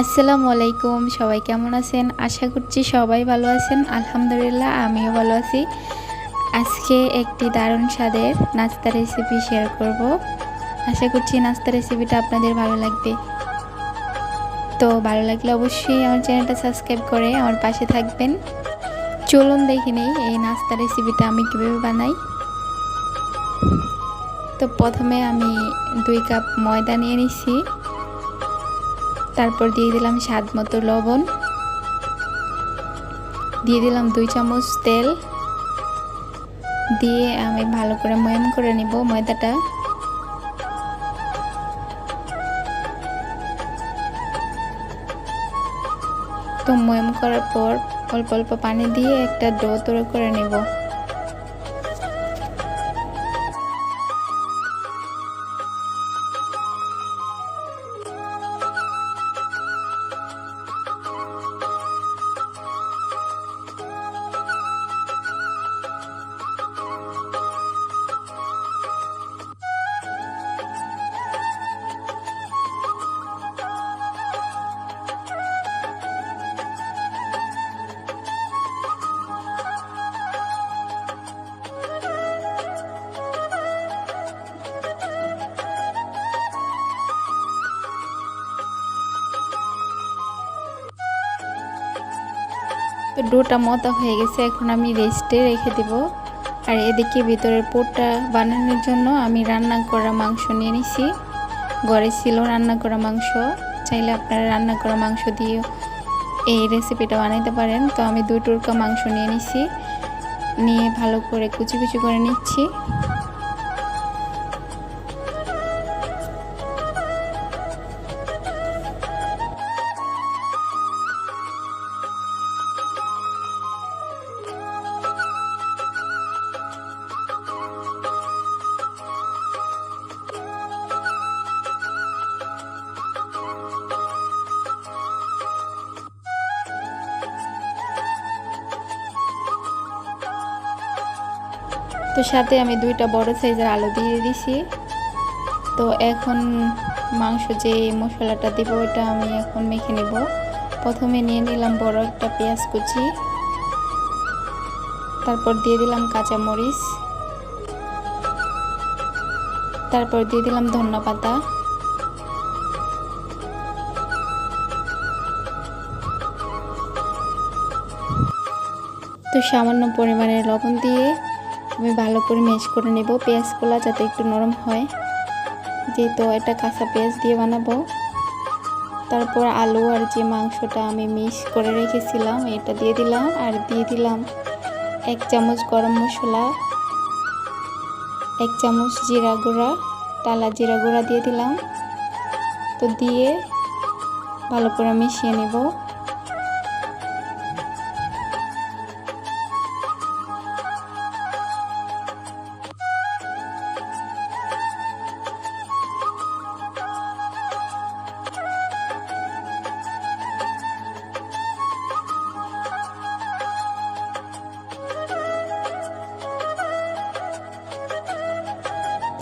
আসসালামু আলাইকুম, সবাই কেমন আছেন? আশা করছি সবাই ভালো আছেন। আলহামদুলিল্লাহ, আমিও ভালো আছি। আজকে একটি দারুণ স্বাদের নাস্তা রেসিপি শেয়ার করব। আশা করছি নাস্তা রেসিপিটা আপনাদের ভালো লাগবে। তো ভালো লাগলে অবশ্যই আমার চ্যানেলটা সাবস্ক্রাইব করে আমার পাশে থাকবেন। চলুন দেখে নেই এই নাস্তা রেসিপিটা আমি কীভাবে বানাই। তো প্রথমে আমি দুই কাপ ময়দা নিয়ে নিচ্ছি। তারপর দিয়ে দিলাম স্বাদ মতো লবণ। দিয়ে দিলাম দুই চামচ তেল। দিয়ে আমি ভালো করে ময়ম করে নিব ময়দাটা। তো ময়ম করার পর অল্প অল্প পানি দিয়ে একটা ডো তৈরি করে নেব। তো ডোটা মতা হয়ে গেছে, এখন আমি রেস্টে রেখে দেব। আর এদিকে ভিতরের পোটটা বানানোর জন্য আমি রান্না করা মাংস নিয়ে নিছি। ঘরে ছিল রান্না করা মাংস, চাইলে আপনারা রান্না করা মাংস দিয়ে এই রেসিপিটা বানাইতে পারেন। তো আমি দুই টুরকা মাংস নিয়ে নিছি, নিয়ে ভালো করে কুচি কুচি করে নিচ্ছি। তো সাথে আমি দুইটা বড় সাইজের আলু দিয়ে দিছি। তো এখন মাংস যে মশলাটা দিব ওটা আমি এখন মেখে নেব। প্রথমে নিয়ে নিলাম বড় একটা পেঁয়াজ কুচি। তারপর দিয়ে দিলাম কাঁচা মরিচ। তারপর দিয়ে দিলাম ধন্যা পাতা তো সামান্য পরিমাণে লবণ দিয়ে আমি ভালো করে ম্যাশ করে নেব। পেঁয়াজগুলো যাতে একটু নরম হয়। যেহেতু এটা কাঁচা পেঁয়াজ দিয়ে বানাবো। তারপর আলু আর যে মাংসটা আমি মিক্স করে রেখেছিলাম, এটা দিয়ে দিলাম আর দিয়ে দিলাম এক চামচ গরম মশলা, এক চামচ জিরা গুঁড়া, টালা জিরা গুঁড়া দিয়ে দিলাম। তো দিয়ে ভালো করে মিশিয়ে নেব।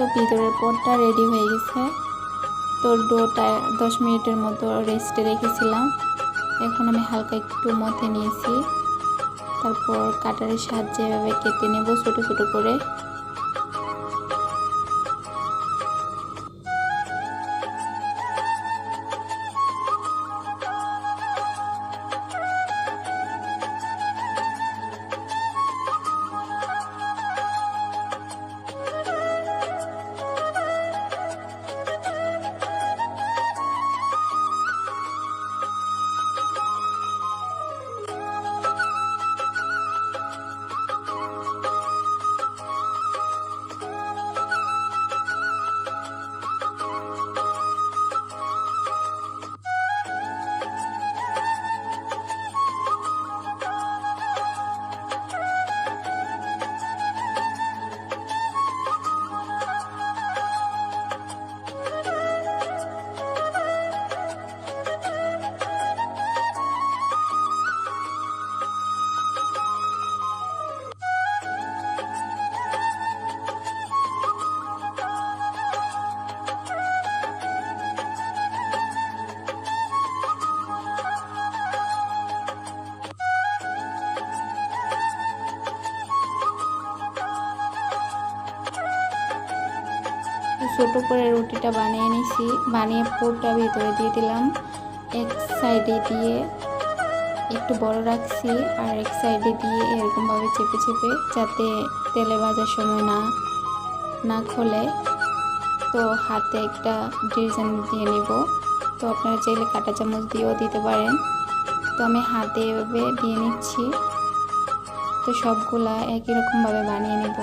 তো ভিতরের পরটা রেডি হয়ে গেছে। তো ডোটা দশ মিনিটের মতো রেস্টে রেখেছিলাম। এখন আমি হালকা একটু মথে নিয়েছি। তারপর কাটারের সাহায্যে এভাবে কেটে নেব ছোটো ছোটো করে। ছোট করে রুটিটা বানিয়ে নিছি। বানিয়ে পুরটা ভিতরে দিয়ে দিলাম। এক সাইডে দিয়ে একটু বড় রাখছি আর এক সাইডে দিয়ে এরকমভাবে চেপে চেপে যাতে তেলে ভাজার সময় না না খোলে। তো হাতে একটা ডিজাইন দিয়ে নেব। তো আপনারা চাইলে কাঁটা চামচ দিয়েও দিতে পারেন। তো আমি হাতে এভাবে দিয়ে নিচ্ছি। তো সবগুলা একই রকমভাবে বানিয়ে নেব।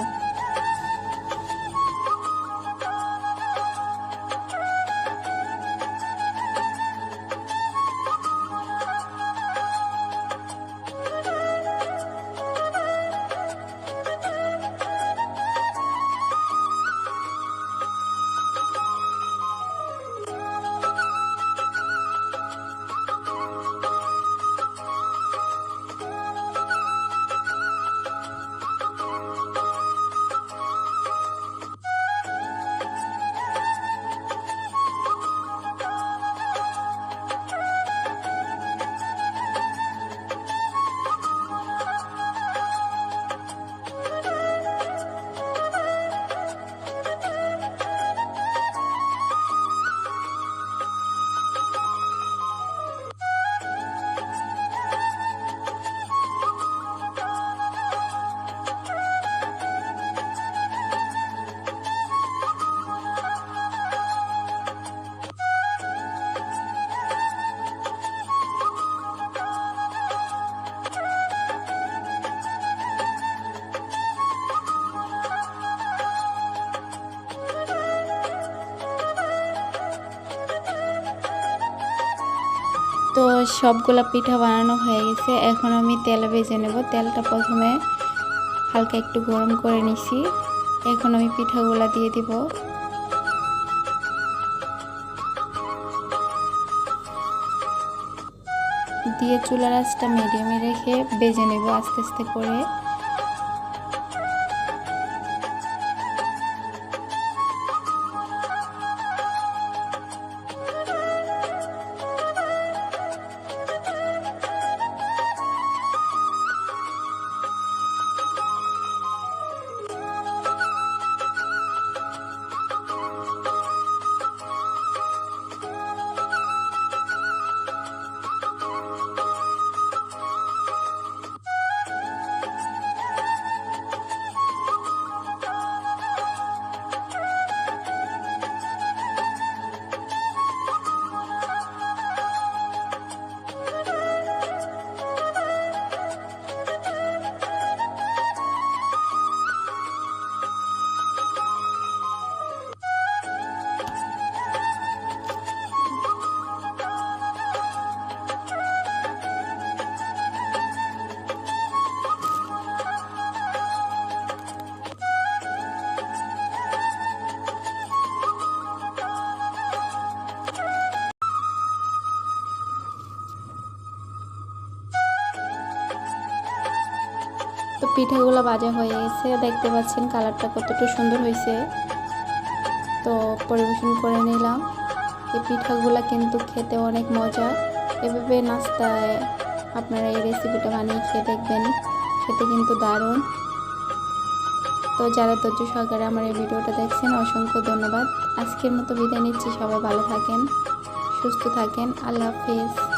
তো সবগুলা পিঠা বানানো হয়ে গেছে। এখন আমি তেল ভেজে নেব। তেলটা প্রথমে হালকা একটু গরম করে নিছি। এখন আমি পিঠাগুলা দিয়ে দিব। দিয়ে চুলার আঁচটা মিডিয়ামে রেখে বেজে নেব আস্তে আস্তে করে। পিঠাগুলো ভাজা হয়ে গেছে। দেখতে পাচ্ছেন কালারটা কতটা সুন্দর হয়েছে। তো পরিবেশন করে নিলাম। এই পিঠাগুলো কিন্তু খেতে অনেক মজা। এভাবে নাস্তায় আপনারা এই রেসিপিটা বানিয়ে খেয়ে দেখবেন। খেতে কিন্তু দারুণ। তো যারা ধৈর্য সহকারে আমার এই ভিডিওটা দেখছেন, অসংখ্য ধন্যবাদ। আজকের মতো বিদায় নিচ্ছি। সবাই ভালো থাকেন, সুস্থ থাকেন। আল্লাহ হাফিজ।